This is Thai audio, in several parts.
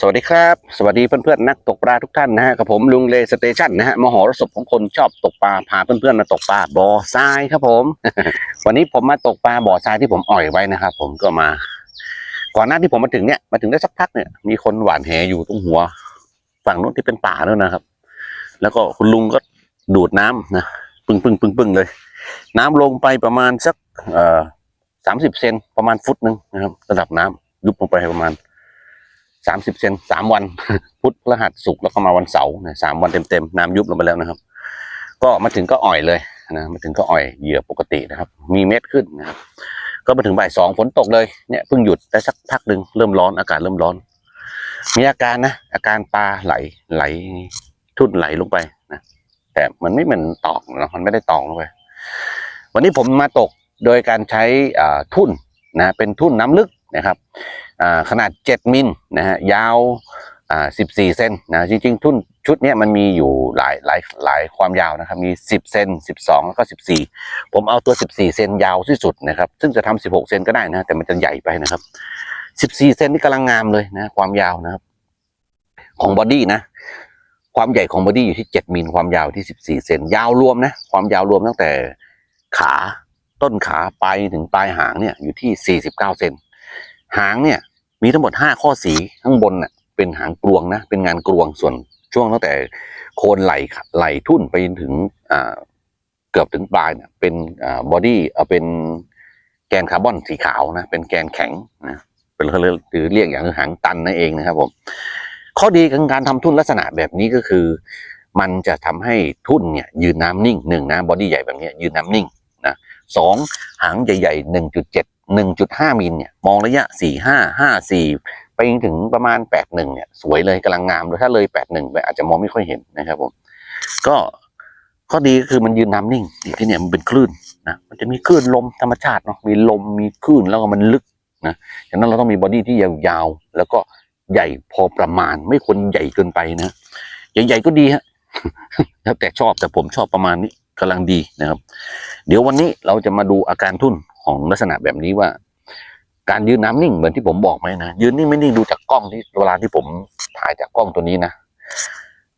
สวัสดีครับ สวัสดีเพื่อนๆนักตกปลาทุกท่านนะฮะกับผมลุงเลสเตชันนะฮะมหรสพของคนชอบตกปลาพาเพื่อนๆมาตกปลาบ่อทรายครับผม วันนี้ผมมาตกปลาบ่อทรายที่ผมอ่อยไว้นะครับผมก็มา ก่อนหน้าที่ผมมาถึงเนี่ยมาถึงได้สักพักเนี่ยมีคนหวานแหอยู่ตรงหัว ฝั่งนู้นที่เป็นป่าด้วนะครับ แล้วก็คุณลุงก็ดูดน้ำนะปึ้งปึ้งปึ้งปึ้งเลย น้ำลงไปประมาณสักเอ่อสามสิบเซนประมาณฟุตหนึ่งนะครับ ระดับน้ำยุบลงไปประมาณ สามสิบเซนสามวัน พุธพฤหัสศุกร์แล้วก็มาวันเสาร์นะสามวันเต็มๆน้ำยุบลงไปแล้วนะครับ ก็มาถึงก็อ่อยเลยนะมาถึงก็อ่อยเหยื่อปกตินะครับ มีเม็ดขึ้นนะครับ ก็มาถึงบ่ายสองฝนตกเลยเนี่ยเพิ่งหยุดได้สักพักหนึ่งเริ่มร้อนอากาศเริ่มร้อน มีอาการนะอาการปลาไหลไหลทุ่นไหลลงไปนะแต่มันไม่เหมือนตอกนะมันไม่ได้ตอกลงไปวันนี้ผมมาตกโดยการใช้ทุ่นนะเป็นทุ่นน้ำลึก นะครับอ่าขนาด 7 มิลนะฮะยาว14 เซนนะจริงๆ ทุ่นชุดเนี้ยมันมีอยู่หลายหลายหลายความยาวนะครับมี 10 เซน12 แล้วก็ 14 ผมเอาตัว 14 เซนยาวที่สุดนะครับซึ่งจะทำ16 เซนก็ได้นะแต่มันจะใหญ่ไปนะครับ 14 เซนนี่กำลังงามเลยนะความยาวนะครับของบอดี้นะความใหญ่ของบอดี้อยู่ที่ 7มิลความยาวที่ 14 เซนยาวรวมนะความยาวรวมตั้งแต่ขาต้นขาไปถึงปลายหางเนี่ยอยู่ที่ 49 เซน หางเนี่ยมีทั้งหมด 5 ข้อสีข้างบนน่ะเป็นหางกลวงนะเป็นงานกลวงส่วนช่วงตั้งแต่โคนไหลไหลทุ่นไปถึงเกือบถึงปลายเนี่ยเป็นอบอดี้เอ่อเป็นแกนคาร์บอนสีขาวนะเป็นแกนแข็งนะเป็นเขาเรียกหรือเรียกอย่างคือหางตันนั่นเองนะครับผมข้อดีของการทำทุ่นลักษณะแบบนี้ก็คือ มันจะทำให้ทุ่นเนี่ยยืนน้ำนิ่งหนึ่งนะบอดี้ใหญ่แบบนี้ยืนน้ำนิ่งนะสองหางใหญ่ๆหนึ่งจุดเจ็ด 1.5 มิลเนี่ยมองระยะ 4 5 5 4 ไปจนถึงประมาณ 81 เนี่ยสวยเลยกำลังงามเลยถ้าเลย 81 ไปอาจจะมองไม่ค่อยเห็นนะครับผม ก็ข้อดีก็คือมันยืนน้ำนิ่งที่เนี่ยมันเป็นคลื่นนะมันจะมีคลื่นลมธรรมชาติเนาะมีลมมีคลื่นแล้วก็มันลึกนะฉะนั้นเราต้องมีบอดี้ที่ยาวๆ แล้วก็ใหญ่พอประมาณไม่ควรใหญ่เกินไปนะใหญ่ๆก็ดีฮะแล้วแต่ชอบแต่ผมชอบประมาณนี้กำลังดีนะครับ เดี๋ยววันนี้เราจะมาดูอาการทุ่น ของลักษณะแบบนี้ว่า การยืนน้ำนิ่งเหมือนที่ผมบอกไหมนะยืนนิ่งไม่นิ่งดูจากกล้องที่เวลาที่ผมถ่ายจากกล้องตัวนี้นะ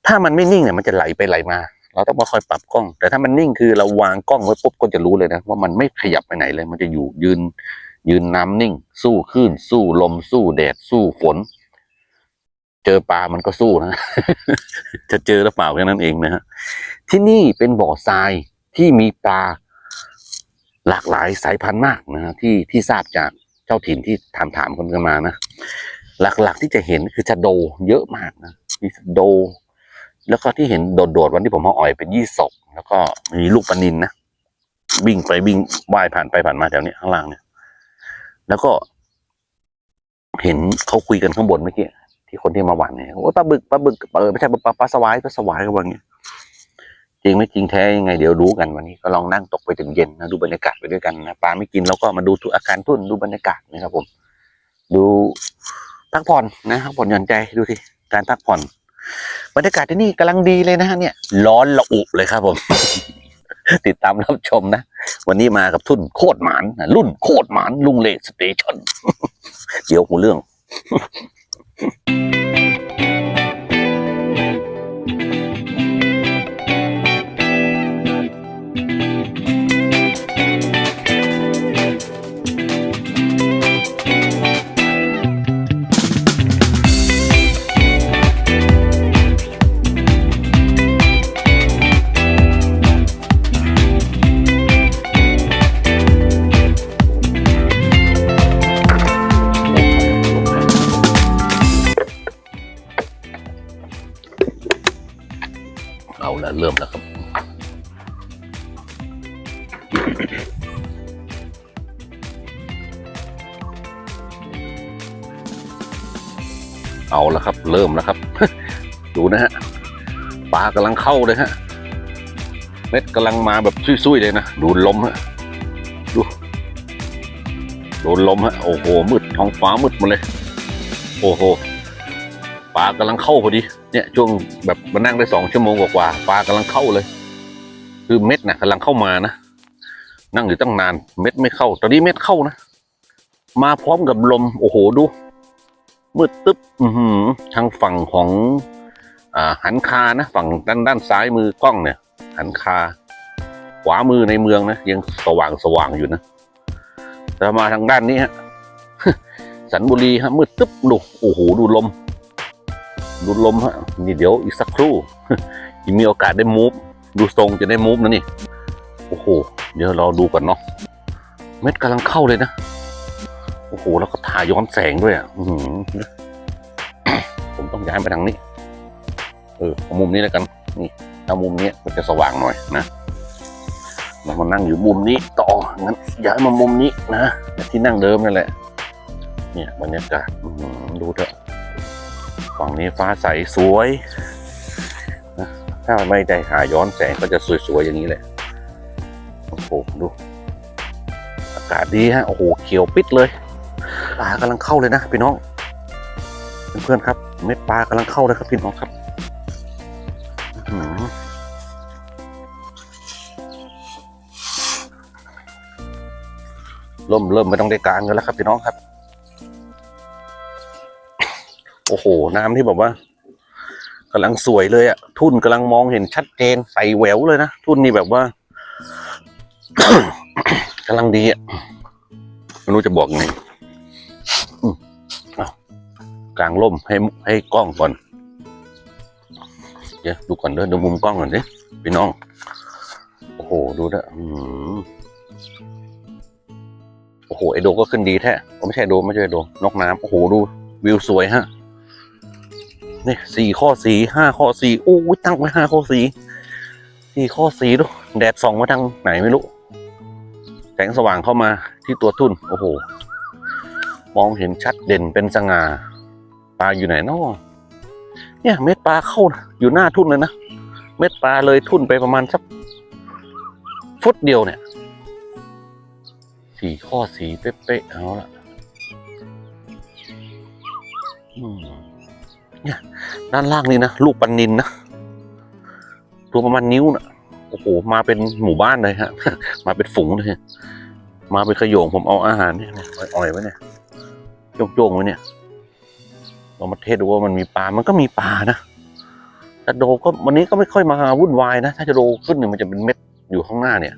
ถ้ามันไม่นิ่งเนี่ยมันจะไหลไปไหลมา เราต้องมาคอยปรับกล้อง แต่ถ้ามันนิ่งคือเราวางกล้องไว้ปุ๊บก็จะรู้เลยนะว่ามันไม่ขยับไปไหนเลย มันจะอยู่ยืน ยืนน้ำนิ่ง สู้คลื่นสู้ลมสู้แดดสู้ฝน เจอปลามันก็สู้นะ จะเจอหรือเปล่าแค่นั้นเองนะฮะที่นี่เป็นบ่อทรายที่มีปลา หลากหลายสายพันธุ์มากนะฮะที่ที่ทราบจากเจ้าถิ่นที่ถามถามๆกันกันมานะหลักๆที่จะเห็นคือชะโดเยอะมากนะมีชะโด แล้วก็ที่เห็นโดดๆวันที่ผมมาอ่อยเป็นยี่สกแล้วก็มีลูกปนินนะวิ่งไปวิ่งว่ายผ่านไปผ่านมาแถวเนี้ยข้างล่างเนี่ย แล้วก็ เห็นเขาคุยกันข้างบนเมื่อกี้ที่คนที่มาหวานเนี่ยโอ้ปลาบึกปลาบึกเออไม่ใช่ปลาปลาสวายปลาสวายก็ว่าอย่างเงี้ย จริงไม่จริงแท้ยังไงเดี๋ยวรู้กันวันนี้ก็ลองนั่งตกไปถึงเย็นนะดูบรรยากาศไปด้วยกันนะปลาไม่กินแล้วก็มาดูทุกอาการทุ่นดูบรรยากาศนะครับผม ดูพักผ่อนนะพักผ่อนหย่อนใจดูสิการพักผ่อน บรรยากาศที่นี่กำลังดีเลยนะฮะเนี่ย ร้อนระอุเลยครับผม ติดตามรับชมนะ วันนี้มากับทุ่นโคตรหมานนะรุ่นโคตรหมานลุงเลสเตชันเดี๋ยวหูเรื่องเอ เอาและครับ เริ่มแล้วครับ ดูนะฮะปลากำลังเข้าเลยฮะเม็ดกำลังมาแบบซุยๆเลยนะดูลมฮะดูโดนลมฮะโอ้โหมืดท้องฟ้ามืดหมาเลย โอ้โหปลากำลังเข้าพอดี เนี่ยช่วงแบบมานั่งได้สองชั่วโมงกว่าปลากำลังเข้าเลย คือเม็ดนะกำลังเข้ามานะนั่งอยู่ตั้งนาน เม็ดไม่เข้า ตอนนี้เม็ดเข้านะมาพร้อมกับลม โอ้โหดู มืดตึ๊บอือหือทางฝั่งของอหันคานะ ฝั่งด้านด้านซ้ายมือกล้องเนี่ย หันคา ขวามือในเมืองนะยังสว่างสว่างอยู่นะแต่มาทางด้านนี้ฮะสันบุรีฮะมืดตึ๊บดูโอ้โหดูลม ดูลมฮะนี่เดี๋ยวอีกสักครู่ยังมีโอกาสได้มูฟดูทรงจะได้มูฟนะนี่โอ้โหเดี๋ยวเราดูก่อนเนาะเม็ดกำลังเข้าเลยนะ อ้โห แล้วก็ถ่ายย้อนแสงด้วยอะผมต้องย้ายไปทางนี้ เอออามุมนี้แล้วกัน นี่ถ้ามุมนี้มันจะสว่างหน่อยนะเรามานั่งอยู่มุมนี้ต่อ งั้นย้ายมามุมนี้นะที่นั่งเดิมนั่นแหละ เนี่ยบรรยากาศอือหือดูเถอะ ฝั่งนี้ฟ้าใสสวยนะถ้าไม่ได้หาย้อนแสงก็จะสวยๆอย่างนี้แหละโอ้โหดู อากาศดีฮะ โอ้โห เขียวปิดเลย ปลากำลังเข้าเลยนะพี่น้องเพื่อนๆครับ เม็ดปลากำลังเข้าเลยครับพี่น้องครับเริ่มเริ่มไม่ต้องได้กลางกันแล้วครับพี่น้องครับ โอ้โห น้ำที่แบบว่ากำลังสวยเลยอะทุ่นกำลังมองเห็นชัดเจนใสแหววเลยนะทุ่นนี่แบบว่ากำลังดีอะไม่รู้จะบอกไง กลางร่มให้ให้กล้องก่อน เดี๋ยวดูก่อนเด้อดูมุมกล้องก่อนดิพี่น้อง โอ้โห ดูนะอืมโอ้โหไอโดก็ขึ้นดีแท้ไม่ใช่โดไม่ใช่โด นกน้ำโอ้โหดูวิวสวยฮะนี่สี่ข้อสี่ห้าข้อสี่โอ้ยตั้งไว้ห้าข้อสี่สี่ข้อสี่ดูแดดส่องมาทางไหนไม่รู้ แสงสว่างเข้ามาที่ตัวทุ่น โอ้โห มองเห็นชัดเด่นเป็นสง่า ปลาอยู่ไหนนาะเนี่ยเม็ดปลาเข้าอยู่หน้าทุ่นเลยนะ เม็ดปลาเลยทุ่นไปประมาณสักฟุตเดียวเนี่ย สี่ข้อสีเป๊ะๆเอาละเนี่ยด้านล่างนี่นะลูกปันนินนะตัวประมาณนิ้วนะโอ้โหมาเป็นหมู่บ้านเลยฮะ มาเป็นฝูงเลย มาเป็นขยงผมเอาอาหารเนี่ยอ่อยๆไว้เนี่ยโยงๆไว้เนี่ย เรามาเทสดูว่ามันมีปลา มันก็มีปลานะแต่โดก็วันนี้ก็ไม่ค่อยมาวุ่นวายนะ ถ้าจะโดขึ้นเนี่ยมันจะเป็นเม็ดอยู่ข้างหน้าเนี่ย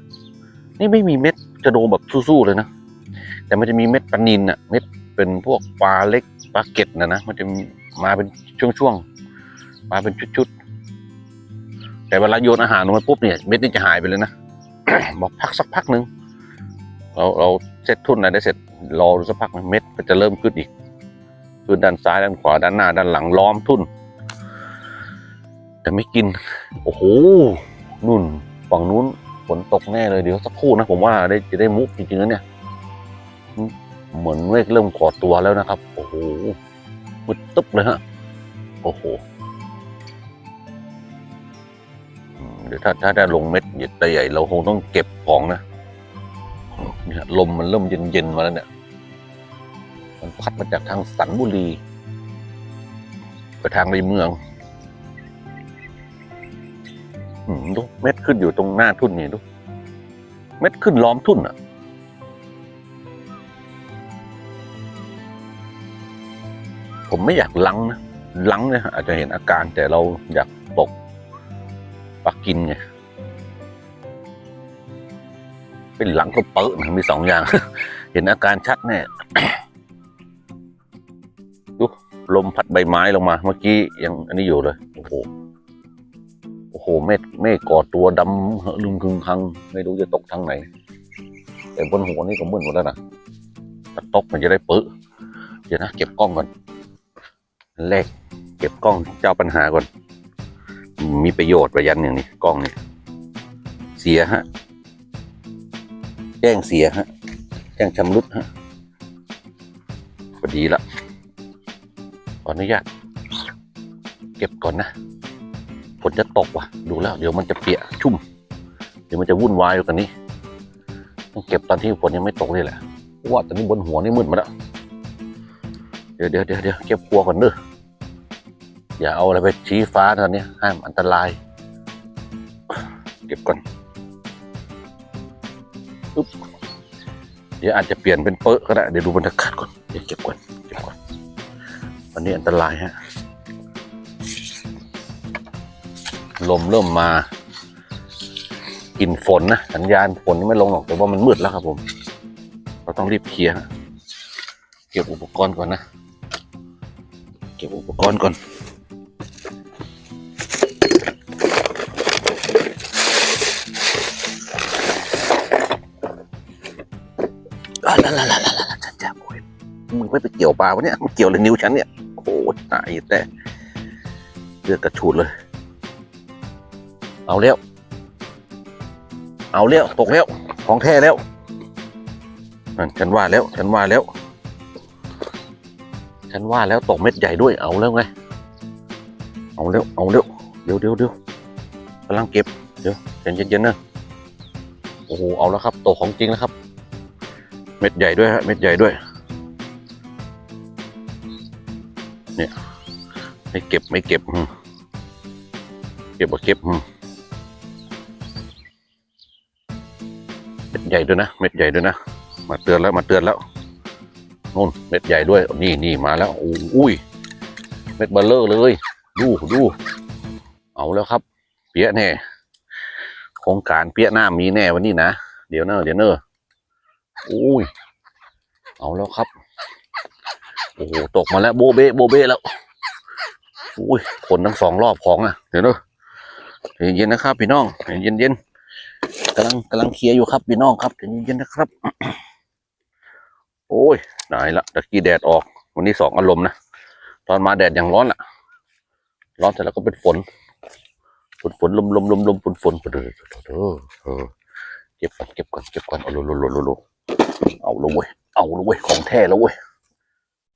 นี่ไม่มีเม็ดจะโดแบบสู้ๆเลยนะ แต่มันจะมีเม็ดปลานินอะเม็ดเป็นพวกปลาเล็กปลาเก็ดนะนะ มันจะมาเป็นช่วงๆ มาเป็นชุดๆ แต่เวลาโยนอาหารลงไปปุ๊บเนี่ย เม็ดนี่จะหายไปเลยนะ บอกพักสักพักหนึ่งเราเราเซตทุนอะไรได้เสร็จรอสักพักเม็ดก็จะเริ่มขึ้นอีก ขึ้นด้านซ้ายด้านขวาด้านหน้าด้านหลังล้อมทุ่น แต่ไม่กิน โอ้โหนุ่นฝั่งนู้นฝนตกแน่เลยเดี๋ยวสักครู่นะผมว่าได้จะได้มุกจริงๆนะเนี่ยเหมือนเมฆเริ่มก่อตัวแล้วนะครับ โอ้โหมืดตึ๊บเลยฮะโอ้โหเดี๋ยวถ้าถ้าได้ลงเม็ดใหญ่ๆเราคงต้องเก็บของนะเนี่ยลมมันเริ่มเย็นๆมาแล้วเนี่ย พัดมาจากทางสันบุรีไปทางในเมืองอืมดูเม็ดขึ้นอยู่ตรงหน้าทุ่นนี่ดู เม็ดขึ้นล้อมทุ่นอะ ผมไม่อยากลังนะลังเนี่ยอาจจะเห็นอาการแต่เราอยากตกปักกินไงเป็นหลังก็เปิดนมีสองอย่าง เห็นอาการชัดแน่ ลมพัดใบไม้ลงมา เมื่อกี้ยังอันนี้อยู่เลย โอ้โห โอ้โห เมฆเมฆก่อตัวดำเหอะลึงคึงคัง ไม่รู้จะตกทางไหน แต่บนหัวนี่ก็มึนหมดแล้วนะถ้าตกมันจะได้ปื้อเดี๋ยวนะ เก็บกล้องก่อนแรกเก็บกล้องเจ้าปัญหาก่อน มีประโยชน์ประยันอย่างนี้กล้องนี่เสียฮะ แจ้งเสียฮะ แจ้งชำรุดฮะพอดีละ ขออนุญาตเก็บก่อนนะฝนจะตกว่ะ ดูแล้ว เดี๋ยวมันจะเปียกชุ่ม เดี๋ยวมันจะวุ่นวายกว่านี้ต้องเก็บตอนที่ฝนยังไม่ตกนี่แหละว่าตอนนี้บนหัวนี่มืดมาแล้วเดี๋ยวเดี๋ยวเดี๋ยวเดี๋ยวเก็บครัวก่อนเด้ออย่าเอาอะไรไปชี้ฟ้าตอนนี้ห้ามอันตราย เก็บก่อนอุ๊บเดี๋ยวอาจจะเปลี่ยนเป็นเปอะก็ได้เดี๋ยวดูบรรยากาศก่อนเดี๋ยวเก็บก่อน ตอนนนี้อันตรายฮะ ลมเริ่มมากลิ่นฝนนะ สัญญาณฝนไม่ลงหรอก แต่ว่ามันมืดแล้วครับผม เราต้องรีบเคลียร์เก็บอุปกรณ์ก่อนนะ เก็บอุปกรณ์ก่อนอะละละละละละละจ้าจ้าโอ้ยมึงไม่ไปเกี่ยวปลาวะเนี่ยมึงเกี่ยวเลยนิ้วฉันเนี่ย อ้โหตายแต่เลือดกระชูดเลย เอาแล้วเอาแล้วตกแล้วของแท้แล้วนั่นฉันว่าแล้ว ฉันว่าแล้ว ฉันว่าแล้วตกเม็ดใหญ่ด้วยเอาแล้วไง เอาแล้วเอาแล้วเดี๋ยวเดี๋ยวเดี๋ยวกำลังเก็บเดี๋ยวใจเย็นๆนะโอ้โหเอาแล้วครับตกของจริงแล้วครับ เม็ดใหญ่ด้วยฮะเม็ดใหญ่ด้วย ไม่เก็บไม่เก็บ เก็บบ่เก็บเม็ดใหญ่ด้วยนะ เม็ดใหญ่ด้วยนะ มาเตือนแล้วมาเตือนแล้วนู่นเม็ดใหญ่ด้วย นี่นี่มาแล้วอ,อุ้ย เม็ดเบลเลอร์เลย ดูดูเอาแล้วครับ เปี้ยแน่โครงการเปี้ยหน้ามีแน่วันนี้นะ เดี๋ยวเนอะเดี๋ยวเนอะอุ้ย เอาแล้วครับ โอ้โห ตกมาแล้วโบเบโบเบแล้ว อุ้ยผลทั้งสองรอบของอะเดี๋ยวเนอะเย็นๆนะครับ พี่น้องเย็นๆกำลังกำลังเคลียร์อยู่ครับพี่น้องครับเย็นๆนะครับ โอ้ยไหนละตะกี้แดดออก วันนี้สองอารมณ์นะตอนมาแดดยังร้อนอะ ร้อนเสร็จแล้วก็เป็นฝนฝนฝนลมลมลมลมฝนฝนเออเออเออเก็บก่อนเก็บก่อนเก็บก่อนเอาลโลโลโลโลเอาละเว้ยเอาละเว้ยของแท้แล้วเว้ย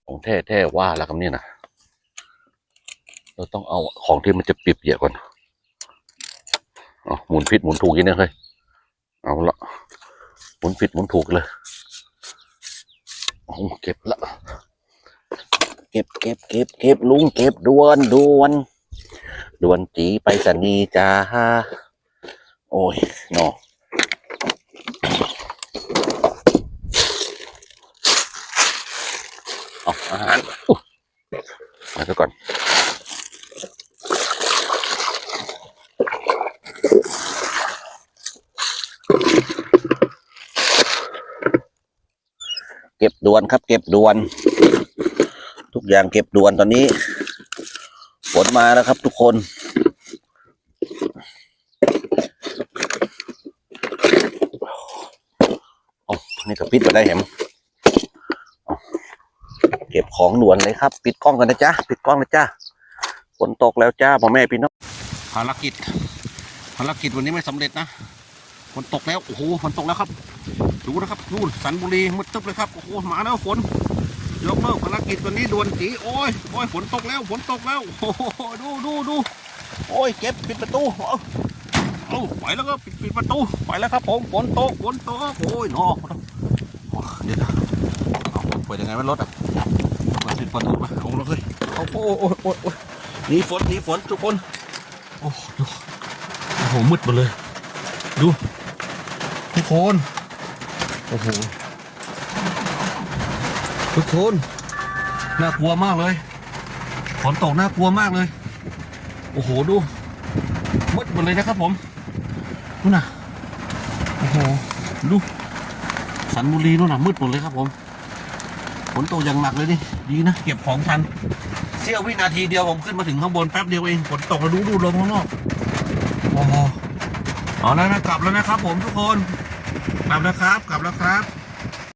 ของแท้แท้ว่าแล้วครับเนี่ยนะ เราต้องเอาของที่มันจะปิบเยอะก่อนเอาหมุนผิดหมุนถูกอยังไงเลยเอาละหมุนผิดหมุนถูกเลยเอาเก็บละเก็บเก็บเก็บเก็บลุงเก็บดวนดวนดวนจีไปสนีจ้าโอ้ยนอเอาอาหารอุ๊ยมาซะก่อน เก็บ ด่วนครับ เก็บด่วน ทุกอย่างเก็บด่วนตอนนี้ฝนมาแล้วครับ ทุกคนเอนี่ก็ปิดไปได้เห็มเก็บของด่วนเลยครับ ปิดกล้องกันนะจ๊ะปิดกล้องนะจ๊ะฝนตกแล้วจ้าพ่อแม่พี่น้องภารกิจภารกิจวันนี้ไม่สำเร็จนะฝนตกแล้วโอ้โหฝนตกแล้วครับ ดูนะครับนู่นสันบุรีมืดตึ๊บเลยครับโอ้โหมาแล้วฝนยกเลิกภารกิจวันนี้ด่วนจีโอ้ยโอ้ยฝนตกแล้วฝนตกแล้วโอ้โหดูดูดูโอ้ยเก็บปิดประตูเอาเอาไปแล้วก็ปิดปิดประตูไปแล้วครับผมฝนตกฝนตกโอ้ยนอเดี๋ยวนะเอาเปิดยังไงไม่รถอะเปิดปิดประตูมาเอาแล้วเฮ้ยเอาโอ้โอ้โอ้ยโอ้ยหนีฝนหนีฝนทุกคนโอ้ดูโอ้โหมืดหมดเลย ดูทุกคน โอ้โหทุกคนน่ากลัวมากเลยฝนตกน่ากลัวมากเลย โอ้โหดูมืดหมดเลยนะครับผมนู่นน่ะโอ้โหดูสันบุรีนู่นน่ะมืดหมดเลยครับผมฝนตกอย่างหนักเลยนี่ดีนะเก็บของทันเสี้ยววินาทีเดียวผมขึ้นมาถึงข้างบนแป๊บเดียวเองฝนตกแล้วดูดูลมข้างนอกโอ้โหเอาแล้วนะกลับแล้วนะครับผมทุกคน กลับแล้วครับ กลับแล้วครับ